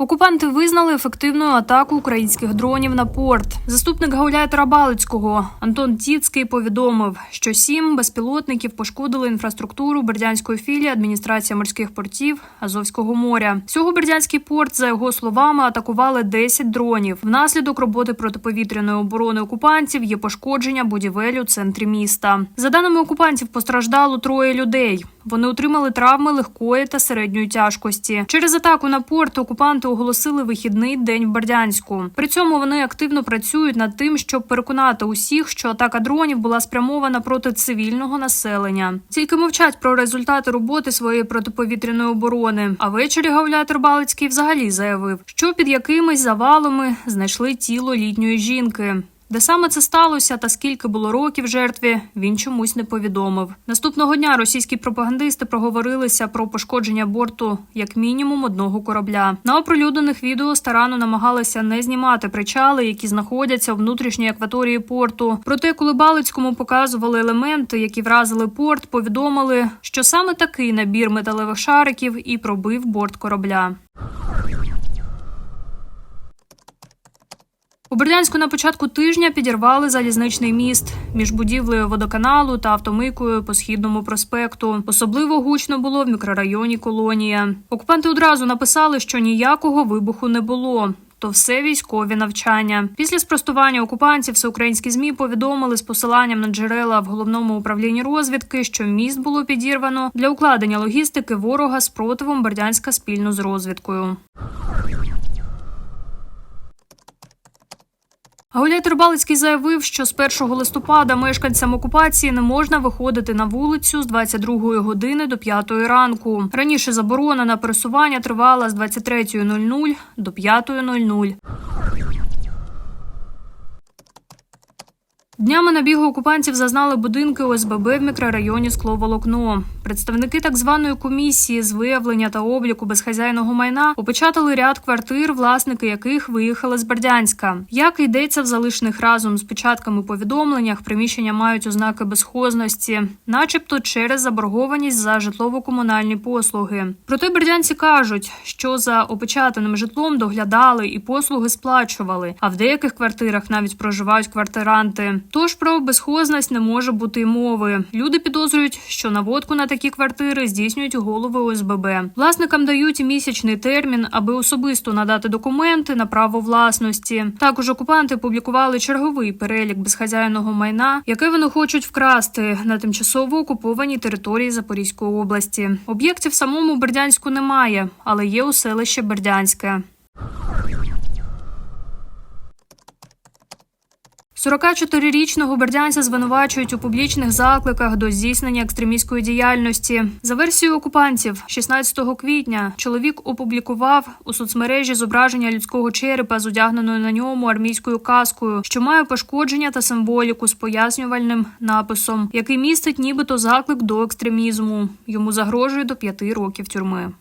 Окупанти визнали ефективною атаку українських дронів на порт. Заступник гауляйтера Балицького Антон Тіцький повідомив, що сім безпілотників пошкодили інфраструктуру бердянської філії адміністрація морських портів Азовського моря. Всього бердянський порт, за його словами, атакували 10 дронів. Внаслідок роботи протиповітряної оборони окупантів є пошкодження будівель у центрі міста. За даними окупантів, постраждало троє людей. Вони отримали травми легкої та середньої тяжкості. Через атаку на порт окупанти оголосили вихідний день в Бердянську. При цьому вони активно працюють над тим, щоб переконати усіх, що атака дронів була спрямована проти цивільного населення. Тільки мовчать про результати роботи своєї протиповітряної оборони. А ввечері гауляйтер Балицький взагалі заявив, що під якимись завалами знайшли тіло літньої жінки. Де саме це сталося та скільки було років жертві, він чомусь не повідомив. Наступного дня російські пропагандисти проговорилися про пошкодження борту як мінімум одного корабля. На оприлюднених відео старанно намагалися не знімати причали, які знаходяться у внутрішній акваторії порту. Проте, коли Балицькому показували елементи, які вразили порт, повідомили, що саме такий набір металевих шариків і пробив борт корабля. У Бердянську на початку тижня підірвали залізничний міст між будівлею водоканалу та автомийкою по східному проспекту. Особливо гучно було в мікрорайоні Колонія. Окупанти одразу написали, що ніякого вибуху не було. То все військові навчання. Після спростування окупантів всеукраїнські змі повідомили з посиланням на джерела в головному управлінні розвідки, що міст було підірвано для укладення логістики ворога спротивом Бердянська спільно з розвідкою. Гауляйтер Балицький заявив, що з 1 листопада мешканцям окупації не можна виходити на вулицю з 22 години до 5 ранку. Раніше заборона на пересування тривала з 23.00 до 5.00. Днями набігу окупантів зазнали будинки ОСББ в мікрорайоні Скловолокно. Представники так званої комісії з виявлення та обліку безхазяйного майна опечатали ряд квартир, власники яких виїхали з Бердянська. Як йдеться в залишених разом з печатками повідомленнях, приміщення мають ознаки безхозності, начебто через заборгованість за житлово-комунальні послуги. Проте бердянці кажуть, що за опечатаним житлом доглядали і послуги сплачували, а в деяких квартирах навіть проживають квартиранти. Тож про безхозність не може бути й мови. Люди підозрюють, що наводку на такі квартири здійснюють голови ОСББ. Власникам дають місячний термін, аби особисто надати документи на право власності. Також окупанти публікували черговий перелік безхазяйного майна, яке вони хочуть вкрасти на тимчасово окупованій території Запорізької області. Об'єктів самому Бердянську немає, але є у селище Бердянське. 44-річного бердянця звинувачують у публічних закликах до здійснення екстремістської діяльності. За версією окупантів, 16 квітня чоловік опублікував у соцмережі зображення людського черепа з одягненою на ньому армійською каскою, що має пошкодження та символіку з пояснювальним написом, який містить нібито заклик до екстремізму. Йому загрожує до п'яти років тюрми.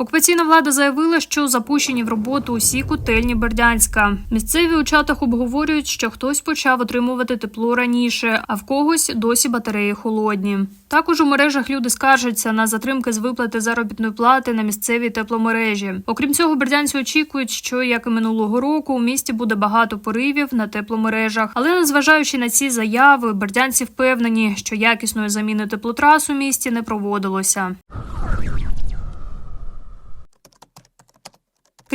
Окупаційна влада заявила, що запущені в роботу усі котельні Бердянська. Місцеві у чатах обговорюють, що хтось почав отримувати тепло раніше, а в когось досі батареї холодні. Також у мережах люди скаржаться на затримки з виплати заробітної плати на місцевій тепломережі. Окрім цього, бердянці очікують, що як і минулого року у місті буде багато поривів на тепломережах. Але незважаючи на ці заяви, бердянці впевнені, що якісної заміни теплотрас у місті не проводилося.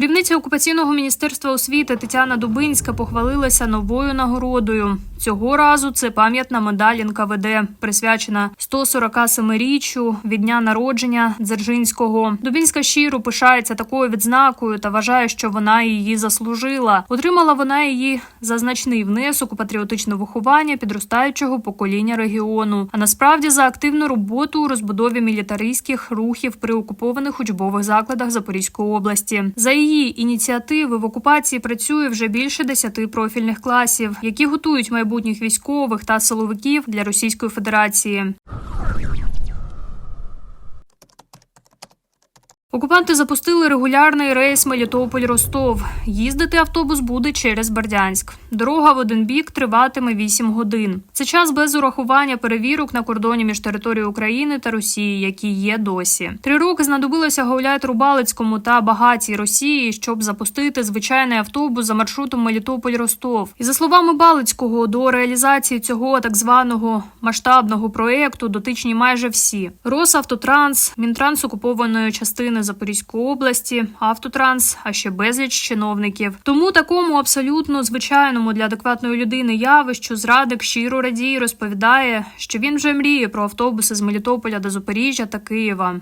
Керівниця окупаційного міністерства освіти Тетяна Дубинська похвалилася новою нагородою. Цього разу це пам'ятна медаль НКВД, присвячена 147-річчю від дня народження Дзержинського. Дубінська щиро пишається такою відзнакою та вважає, що вона її заслужила. Отримала вона її за значний внесок у патріотичне виховання підростаючого покоління регіону. А насправді за активну роботу у розбудові мілітаристських рухів при окупованих учбових закладах Запорізької області. За її ініціативи в окупації працює вже більше десяти профільних класів, які готують майбутніх військових та силовиків для Російської Федерації. Окупанти запустили регулярний рейс Мелітополь-Ростов. Їздити автобус буде через Бердянськ. Дорога в один бік триватиме 8 годин. Це час без урахування перевірок на кордоні між територією України та Росії, які є досі. Три роки знадобилося Гауляйтеру Балицькому та багатій Росії, щоб запустити звичайний автобус за маршрутом Мелітополь-Ростов. І за словами Балицького, до реалізації цього так званого масштабного проекту дотичні майже всі: Росавтотранс, Мінтранс окупованої частини Запорізької області, Автотранс, а ще безліч чиновників. Тому такому абсолютно звичайному для адекватної людини явищу зрадик щиро радіє, розповідає, що він вже мріє про автобуси з Мелітополя до Запоріжжя та Києва.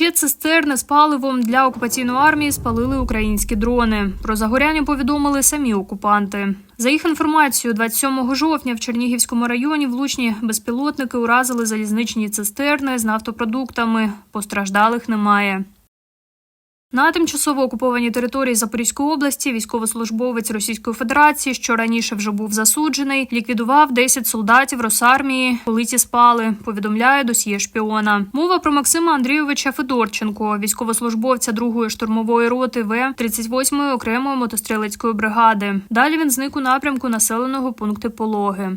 Ще цистерни з паливом для окупаційної армії спалили українські дрони. Про загоряння повідомили самі окупанти. За їх інформацією, 27 жовтня в Чернігівському районі влучні безпілотники уразили залізничні цистерни з нафтопродуктами. Постраждалих немає. На тимчасово окупованій території Запорізької області військовослужбовець Російської Федерації, що раніше вже був засуджений, ліквідував 10 солдатів Росармії, коли ті спали. Повідомляє досьє шпіона. Мова про Максима Андрійовича Федорченко, військовослужбовця 2-ї штурмової роти В 38-ї окремої мотострілецької бригади. Далі він зник у напрямку населеного пункту Пологи.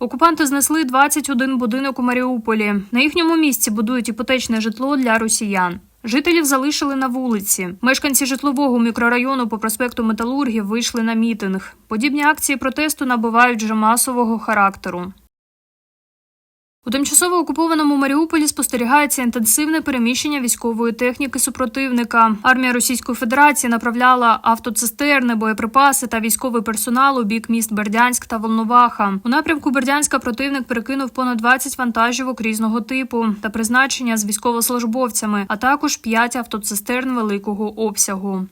Окупанти знесли 21 будинок у Маріуполі. На їхньому місці будують іпотечне житло для росіян. Жителів залишили на вулиці. Мешканці житлового мікрорайону по проспекту Металургів вийшли на мітинг. Подібні акції протесту набувають вже масового характеру. У тимчасово окупованому Маріуполі спостерігається інтенсивне переміщення військової техніки супротивника. Армія Російської Федерації направляла автоцистерни, боєприпаси та військовий персонал у бік міст Бердянськ та Волноваха. У напрямку Бердянська противник перекинув понад 20 вантажівок різного типу та призначення з військовослужбовцями, а також 5 автоцистерн великого обсягу.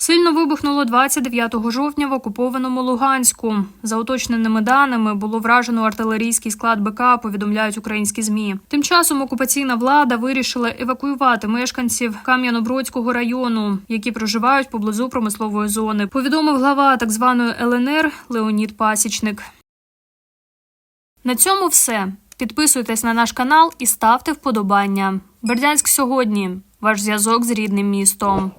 Сильно вибухнуло 29 жовтня в окупованому Луганську. За уточненими даними було вражено артилерійський склад БК. Повідомляють українські змі. Тим часом окупаційна влада вирішила евакуювати мешканців Кам'янобродського району, які проживають поблизу промислової зони. Повідомив глава так званої ЛНР Леонід Пасічник. На цьому все. Підписуйтесь на наш канал і ставте вподобання. Бердянськ сьогодні. Ваш зв'язок з рідним містом.